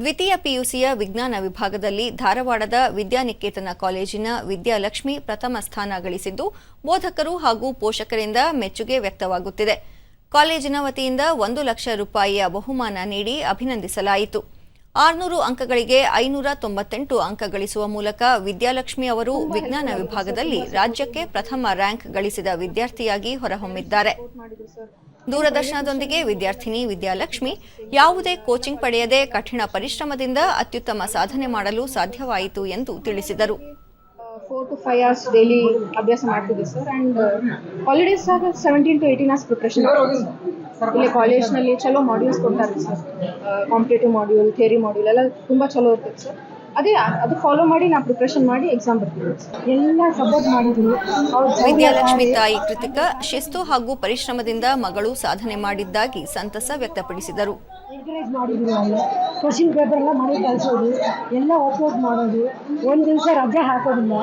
ದ್ವಿತೀಯ ಪಿಯುಸಿಯ ವಿಜ್ಞಾನ ವಿಭಾಗದಲ್ಲಿ ಧಾರವಾಡದ ವಿದ್ಯಾನಿಕೇತನ ಕಾಲೇಜಿನ ವಿದ್ಯಾಲಕ್ಷ್ಮಿ ಪ್ರಥಮ ಸ್ಥಾನ ಗಳಿಸಿದ್ದು, ಬೋಧಕರು ಹಾಗೂ ಪೋಷಕರಿಂದ ಮೆಚ್ಚುಗೆ ವ್ಯಕ್ತವಾಗುತ್ತಿದೆ. ಕಾಲೇಜಿನ ವತಿಯಿಂದ ಒಂದು ಲಕ್ಷ ರೂಪಾಯಿಯ ಬಹುಮಾನ ನೀಡಿ ಅಭಿನಂದಿಸಲಾಯಿತು. ಆರುನೂರು ಅಂಕಗಳಿಗೆ ಐನೂರ ತೊಂಬತ್ತೆಂಟು ಅಂಕ ಗಳಿಸುವ ಮೂಲಕ ವಿದ್ಯಾಲಕ್ಷ್ಮಿ ಅವರು ವಿಜ್ಞಾನ ವಿಭಾಗದಲ್ಲಿ ರಾಜ್ಯಕ್ಕೆ ಪ್ರಥಮ ರ್ಯಾಂಕ್ ಗಳಿಸಿದ ವಿದ್ಯಾರ್ಥಿಯಾಗಿ ಹೊರಹೊಮ್ಮಿದ್ದಾರೆ. ದೂರದರ್ಶನದೊಂದಿಗೆ ವಿದ್ಯಾರ್ಥಿನಿ ವಿದ್ಯಾಲಕ್ಷ್ಮಿ, ಯಾವುದೇ ಕೋಚಿಂಗ್ ಪಡೆಯದೆ ಕಠಿಣ ಪರಿಶ್ರಮದಿಂದ ಅತ್ಯುತ್ತಮ ಸಾಧನೆ ಮಾಡಲು ಸಾಧ್ಯವಾಯಿತು ಎಂದು ತಿಳಿಸಿದರು. Four to five hours daily ಅಭ್ಯಾಸ ಮಾಡ್ತಿದ್ದೆ ಸರ್ ಆ್ಯಂಡ್ ಹಾಲಿಡೇಸ್ ಆಗ seventeen to eighteen hours preparation ಇಲ್ಲಿ ಕಾಲೇಜ್ನಲ್ಲಿ ಚಲೋ ಮಾಡ್ಯೂಲ್ಸ್ ಕೊಡ್ತಾರೆ sir competitive module theory module ಎಲ್ಲ ತುಂಬ ಚಲೋ ಇರ್ತದೆ ಸರ್ ಅದೇ ಅದು ಫಾಲೋ ಮಾಡಿ ನಾ ಪ್ರಿಪ್ರೇಷನ್ ಮಾಡಿ ಎಕ್ಸಾಮ್ ಬರ್ತೀನಿ. ಎಲ್ಲ ಸಪೋರ್ಟ್ ಮಾಡಿದ್ರು ವಿದ್ಯಾಲಕ್ಷ್ಮಿ ತಾಯಿ ಕೃತಿಕ ಶಿಸ್ತು ಹಾಗೂ ಪರಿಶ್ರಮದಿಂದ ಮಗಳು ಸಾಧನೆ ಮಾಡಿದ್ದಾಗಿ ಸಂತಸ ವ್ಯಕ್ತಪಡಿಸಿದರು. ಎನ್ಕರೇಜ್ ಮಾಡಿದ್ರು ಅಲ್ಲ ಕ್ವಶನ್ ಪೇಪರ್ ಎಲ್ಲ ಮಾಡಿ ಕಳಿಸೋದು. ಎಲ್ಲ ಒಪ್ಪೋದು ಮಾಡೋದು. ಒಂದು ದಿವಸ ರಜೆ ಹಾಕೋದಿಲ್ಲ.